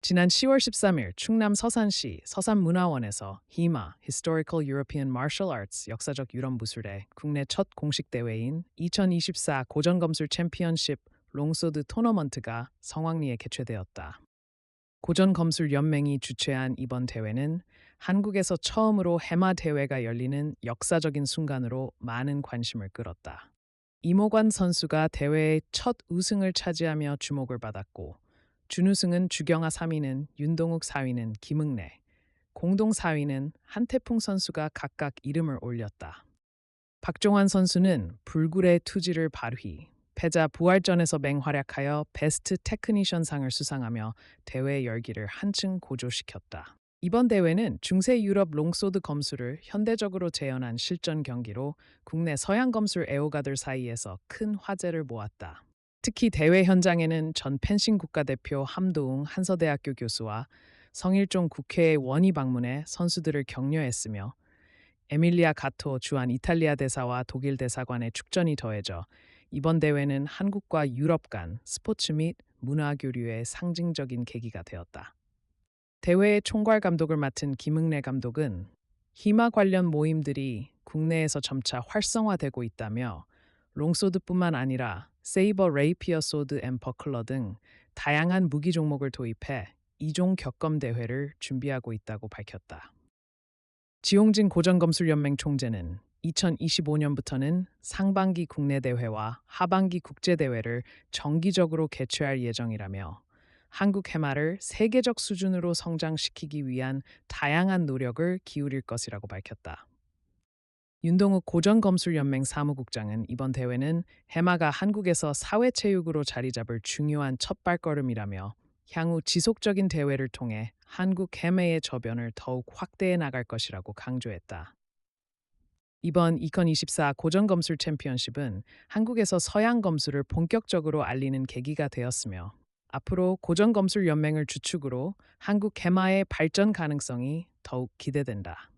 지난 10월 13일 충남 서산시 서산문화원에서 히마 Historical European Martial Arts 역사적 유럽 무술의 국내 첫 공식 대회인 2024 고전검술 챔피언십 롱소드 토너먼트가 성황리에 개최되었다. 고전검술 연맹이 주최한 이번 대회는 한국에서 처음으로 해마 대회가 열리는 역사적인 순간으로 많은 관심을 끌었다. 이모관 선수가 대회의 첫 우승을 차지하며 주목을 받았고 준우승은 주경아 3위는 윤동욱 4위는 김흥래, 공동 4위는 한태풍 선수가 각각 이름을 올렸다. 박종환 선수는 불굴의 투지를 발휘, 패자 부활전에서 맹활약하여 베스트 테크니션 상을 수상하며 대회 열기를 한층 고조시켰다. 이번 대회는 중세 유럽 롱소드 검술을 현대적으로 재현한 실전 경기로 국내 서양 검술 애호가들 사이에서 큰 화제를 모았다. 특히 대회 현장에는 전 펜싱 국가대표 함도웅 한서대학교 교수와 성일종 국회의 원이 방문해 선수들을 격려했으며 에밀리아 가토 주한 이탈리아 대사와 독일 대사관의 축전이 더해져 이번 대회는 한국과 유럽 간 스포츠 및 문화 교류의 상징적인 계기가 되었다. 대회의 총괄 감독을 맡은 김흥래 감독은 히마 관련 모임들이 국내에서 점차 활성화되고 있다며 롱소드뿐만 아니라 세이버 레이피어 소드 앤 버클러 등 다양한 무기 종목을 도입해 이종 격검 대회를 준비하고 있다고 밝혔다. 지용진 고전검술연맹 총재는 2025년부터는 상반기 국내 대회와 하반기 국제 대회를 정기적으로 개최할 예정이라며 한국 해마를 세계적 수준으로 성장시키기 위한 다양한 노력을 기울일 것이라고 밝혔다. 윤동욱 고전검술연맹 사무국장은 이번 대회는 해마가 한국에서 사회체육으로 자리 잡을 중요한 첫 발걸음이라며 향후 지속적인 대회를 통해 한국 해매의 저변을 더욱 확대해 나갈 것이라고 강조했다. 이번 2024 고전검술 챔피언십은 한국에서 서양 검술을 본격적으로 알리는 계기가 되었으며 앞으로 고전검술 연맹을 주축으로 한국 개마의 발전 가능성이 더욱 기대된다.